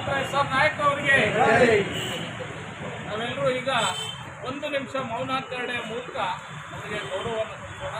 Doctor S ನಾಯಕ ನಾಯಕ್ ಅವರಿಗೆ. ನಾವೆಲ್ಲರೂ ಈಗ ಒಂದು ನಿಮಿಷ ಮೌನಾಚರಣೆಯ ಮೂಲಕ ಅವರಿಗೆ ಗೌರವವನ್ನು ಕೊಡೋಣ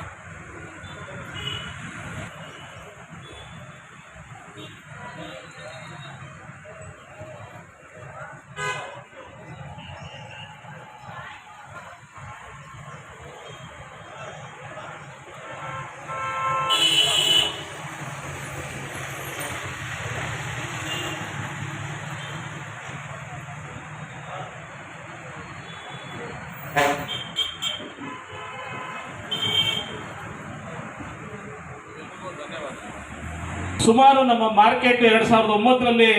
ಸುಮಾರು ನಮ್ಮ ಮಾರ್ಕೆಟ್ ಎರಡ್ ಸಾವಿರದ ಒಂಬತ್ತರಲ್ಲಿ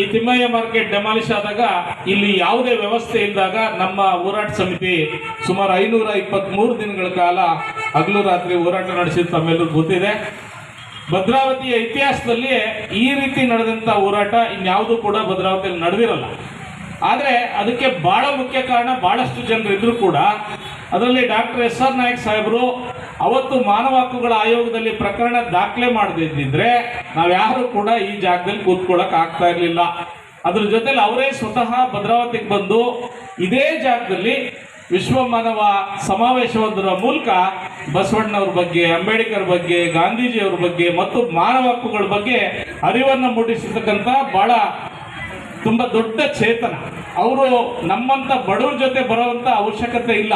ಈ ತಿಮ್ಮಯ್ಯ ಮಾರ್ಕೆಟ್ ಡೆಮಾಲಿಷ್ ಆದಾಗ ಇಲ್ಲಿ ಯಾವುದೇ ವ್ಯವಸ್ಥೆ ಇಲ್ಲದಾಗ ನಮ್ಮ ಹೋರಾಟ ಸಮಿತಿ ಸುಮಾರು ಐನೂರ ಇಪ್ಪತ್ತ್ಮೂರು ದಿನಗಳ ಕಾಲ ಹಗಲು ರಾತ್ರಿ ಹೋರಾಟ ನಡೆಸಿದ ತಮ್ಮೆಲ್ಲರೂ ಗೊತ್ತಿದೆ. ಭದ್ರಾವತಿಯ ಇತಿಹಾಸದಲ್ಲಿ ಈ ರೀತಿ ನಡೆದಂಥ ಹೋರಾಟ ಇನ್ಯಾವುದೂ ಕೂಡ ಭದ್ರಾವತಿಯಲ್ಲಿ ನಡೆದಿರಲ್ಲ. ಆದರೆ ಅದಕ್ಕೆ ಬಹಳ ಮುಖ್ಯ ಕಾರಣ ಬಹಳಷ್ಟು ಜನರು ಇದ್ರು ಕೂಡ. ಅದರಲ್ಲಿ ಡಾಕ್ಟರ್ ಎಸ್ ಆರ್ ನಾಯಕ್ ಸಾಹೇಬರು ಅವತ್ತು ಮಾನವ ಹಕ್ಕುಗಳ ಆಯೋಗದಲ್ಲಿ ಪ್ರಕರಣ ದಾಖಲೆ ಮಾಡದಿದ್ದಿದ್ರೆ ನಾವ್ಯಾರು ಕೂಡ ಈ ಜಾಗದಲ್ಲಿ ಕೂತ್ಕೊಳ್ಳೋಕೆ ಆಗ್ತಾ ಇರಲಿಲ್ಲ. ಅದ್ರ ಜೊತೆಲಿ ಅವರೇ ಸ್ವತಃ ಭದ್ರಾವತಿಗೆ ಬಂದು ಇದೇ ಜಾಗದಲ್ಲಿ ವಿಶ್ವ ಮಾನವ ಸಮಾವೇಶವೊಂದರ ಮೂಲಕ ಬಸವಣ್ಣವ್ರ ಬಗ್ಗೆ, ಅಂಬೇಡ್ಕರ್ ಬಗ್ಗೆ, ಗಾಂಧೀಜಿಯವ್ರ ಬಗ್ಗೆ ಮತ್ತು ಮಾನವ ಹಕ್ಕುಗಳ ಬಗ್ಗೆ ಅರಿವನ್ನು ಮೂಡಿಸಿರ್ತಕ್ಕಂಥ ಬಹಳ ತುಂಬ ದೊಡ್ಡ ಚೇತನ. ಅವರು ನಮ್ಮಂತ ಬಡವ್ರ ಜೊತೆ ಬರುವಂತ ಅವಶ್ಯಕತೆ ಇಲ್ಲ.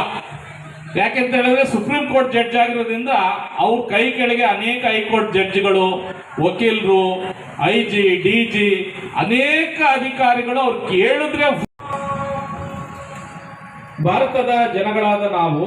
ಯಾಕೆಂತ ಹೇಳಿದ್ರೆ ಸುಪ್ರೀಂ ಕೋರ್ಟ್ ಜಡ್ಜ್ ಆಗಿರೋದ್ರಿಂದ ಅವ್ರ ಕೈ ಕೆಳಗೆ ಅನೇಕ ಹೈಕೋರ್ಟ್ ಜಡ್ಜ್ಗಳು, ವಕೀಲರು ಐ ಜಿ ಡಿ ಜಿ ಅನೇಕ ಅಧಿಕಾರಿಗಳು ಅವ್ರು ಕೇಳಿದ್ರೆ ಭಾರತದ ಜನಗಳಾದ ನಾವು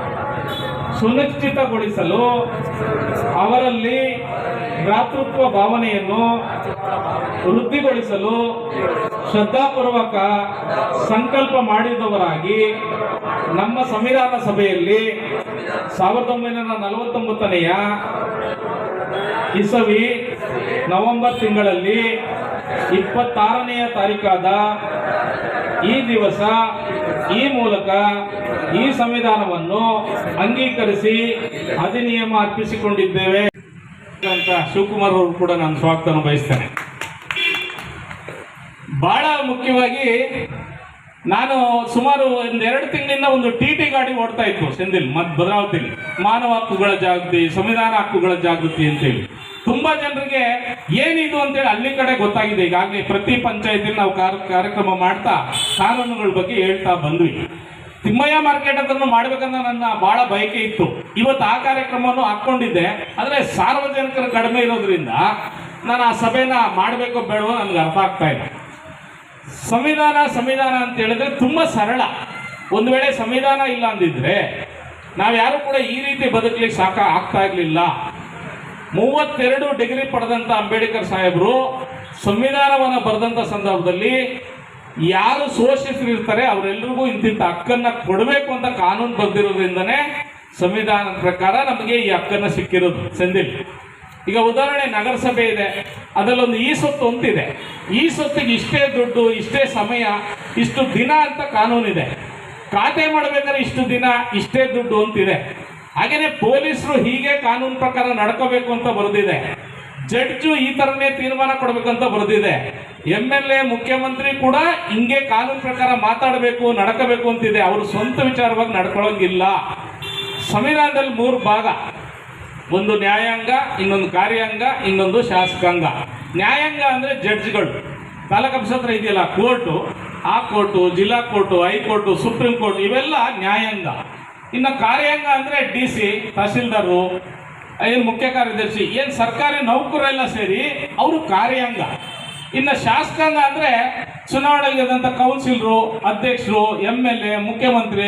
ಸುನಿಶ್ಚಿತಗೊಳಿಸಲು ಅವರಲ್ಲಿ ಭ್ರಾತೃತ್ವ ಭಾವನೆಯನ್ನು ವೃದ್ಧಿಗೊಳಿಸಲು ಶ್ರದ್ಧಾಪೂರ್ವಕ ಸಂಕಲ್ಪ ಮಾಡಿದವರಾಗಿ ನಮ್ಮ ಸಂವಿಧಾನ ಸಭೆಯಲ್ಲಿ ಸಾವಿರದ ಒಂಬೈನೂರ ನಲವತ್ತೊಂಬತ್ತನೆಯ ಇಸವಿ ನವೆಂಬರ್ ತಿಂಗಳಲ್ಲಿ ಇಪ್ಪತ್ತಾರನೆಯ ತಾರೀಕಾದ ಈ ದಿವಸ ಈ ಮೂಲಕ ಈ ಸಂವಿಧಾನವನ್ನು ಅಂಗೀಕರಿಸಿ ಅಧಿನಿಯಮ ಅರ್ಪಿಸಿಕೊಂಡಿದ್ದೇವೆ ಅಂತ ಶಿವಕುಮಾರ್ ಅವರು ಕೂಡ ನಾನು ಸ್ವಾಗತ ಬಯಸ್ತೇನೆ. ಬಹಳ ಮುಖ್ಯವಾಗಿ ನಾನು ಸುಮಾರು ಎರಡು ತಿಂಗಳಿಂದ ಒಂದು ಟಿ ಟಿ ಗಾಡಿ ಓಡ್ತಾ ಇತ್ತು ಸಿಂಧಿಲ್ ಮತ್ ಭದ್ರಾವತಿಲಿ. ಮಾನವ ಹಕ್ಕುಗಳ ಜಾಗೃತಿ, ಸಂವಿಧಾನ ಹಕ್ಕುಗಳ ಜಾಗೃತಿ ಅಂತೇಳಿ. ತುಂಬಾ ಜನರಿಗೆ ಏನಿದು ಅಂತೇಳಿ ಅಲ್ಲಿ ಕಡೆ ಗೊತ್ತಾಗಿದೆ. ಈಗಾಗಲೇ ಪ್ರತಿ ಪಂಚಾಯತಿಲಿ ನಾವು ಕಾರ್- ಕಾರ್ಯಕ್ರಮ ಮಾಡ್ತಾ ಕಾನೂನುಗಳ ಬಗ್ಗೆ ಹೇಳ್ತಾ ಬಂದ್ವಿ. ತಿಮ್ಮಯ್ಯ ಮಾರ್ಕೆಟ್ ಅದನ್ನು ಮಾಡ್ಬೇಕಂತ ನನ್ನ ಬಹಳ ಬಯಕೆ ಇತ್ತು. ಇವತ್ತು ಆ ಕಾರ್ಯಕ್ರಮವನ್ನು ಹಾಕೊಂಡಿದ್ದೆ ಆದರೆ ಸಾರ್ವಜನಿಕರು ಕಡಿಮೆ ಇರೋದ್ರಿಂದ ನಾನು ಆ ಸಭೆನ ಮಾಡಬೇಕು ಬೇಡವೋ ನನಗೆ ಅರ್ಥ ಆಗ್ತಾ ಇಲ್ಲ. ಸಂವಿಧಾನ ಸಂವಿಧಾನ ಅಂತ ಹೇಳಿದ್ರೆ ತುಂಬಾ ಸರಳ. ಒಂದು ವೇಳೆ ಸಂವಿಧಾನ ಇಲ್ಲ ಅಂದಿದ್ರೆ ನಾವ್ಯಾರು ಕೂಡ ಈ ರೀತಿ ಬದುಕಲಿಕ್ಕೆ ಸಾಕ ಆಗ್ತಾ ಇರಲಿಲ್ಲ. ಮೂವತ್ತೆರಡು ಡಿಗ್ರಿ ಪಡೆದಂತ ಅಂಬೇಡ್ಕರ್ ಸಾಹೇಬರು ಸಂವಿಧಾನವನ್ನು ಬರೆದಂತ ಸಂದರ್ಭದಲ್ಲಿ ಯಾರು ಶೋಷಿತರಿರ್ತಾರೆ ಅವರೆಲ್ಲರಿಗೂ ಇಂತಿಂತ ಹಕ್ಕನ್ನ ಕೊಡಬೇಕು ಅಂತ ಕಾನೂನು ಬರೆದಿರೋದ್ರಿಂದನೇ ಸಂವಿಧಾನದ ಪ್ರಕಾರ ನಮಗೆ ಈ ಹಕ್ಕನ್ನ ಸಿಕ್ಕಿರೋದು. ಸಂದಿಲ್ ಈಗ ಉದಾಹರಣೆ ನಗರಸಭೆ ಇದೆ. ಅದರಲ್ಲೊಂದು ಈ ಸೊತ್ತು ಅಂತಿದೆ. ಈ ಸೊತ್ತಿಗೆ ಇಷ್ಟೇ ದುಡ್ಡು, ಇಷ್ಟೇ ಸಮಯ, ಇಷ್ಟು ದಿನ ಅಂತ ಕಾನೂನಿದೆ. ಖಾತೆ ಮಾಡಬೇಕಾದ್ರೆ ಇಷ್ಟು ದಿನ, ಇಷ್ಟೇ ದುಡ್ಡು ಅಂತಿದೆ. ಹಾಗೇನೆ ಪೊಲೀಸರು ಹೀಗೆ ಕಾನೂನು ಪ್ರಕಾರ ನಡ್ಕೋಬೇಕು ಅಂತ ಬರೆದಿದೆ. ಜಡ್ಜು ಈ ತರನೇ ತೀರ್ಮಾನ ಕೊಡಬೇಕಂತ ಬರೆದಿದೆ. ಎಂ ಎಲ್ ಎ, ಮುಖ್ಯಮಂತ್ರಿ ಕೂಡ ಹಿಂಗೆ ಕಾನೂನು ಪ್ರಕಾರ ಮಾತಾಡಬೇಕು, ನಡ್ಕೋಬೇಕು ಅಂತಿದೆ. ಅವರು ಸ್ವಂತ ವಿಚಾರವಾಗಿ ನಡ್ಕೊಳ್ಳೋಂಗಿಲ್ಲ ಸಂವಿಧಾನದಲ್ಲಿ ಮೂರು ಭಾಗ. ಒಂದು ನ್ಯಾಯಾಂಗ, ಇನ್ನೊಂದು ಕಾರ್ಯಾಂಗ, ಇನ್ನೊಂದು ಶಾಸಕಾಂಗ. ನ್ಯಾಯಾಂಗ ಅಂದ್ರೆ ಜಡ್ಜ್ಗಳು. ತಾಲೂಕು ಹತ್ರ ಇದೆಯಲ್ಲ, ಕೋರ್ಟು, ಆ ಕೋರ್ಟು, ಜಿಲ್ಲಾ ಕೋರ್ಟು, ಹೈಕೋರ್ಟು, ಸುಪ್ರೀಂ ಕೋರ್ಟ್, ಇವೆಲ್ಲ ನ್ಯಾಯಾಂಗ. ಇನ್ನು ಕಾರ್ಯಾಂಗ ಅಂದರೆ ಡಿ ಸಿ ತಹಸೀಲ್ದಾರು ಏನು ಮುಖ್ಯ ಕಾರ್ಯದರ್ಶಿ, ಏನು ಸರ್ಕಾರಿ ನೌಕರರೆಲ್ಲ ಸೇರಿ ಅವರು ಕಾರ್ಯಾಂಗ. ಇನ್ನು ಶಾಸಕಾಂಗ ಅಂದರೆ ಚುನಾವಣೆಗೆ ಕೌನ್ಸಿಲರು, ಅಧ್ಯಕ್ಷರು ಎಂ ಎಲ್ ಎ, ಮುಖ್ಯಮಂತ್ರಿ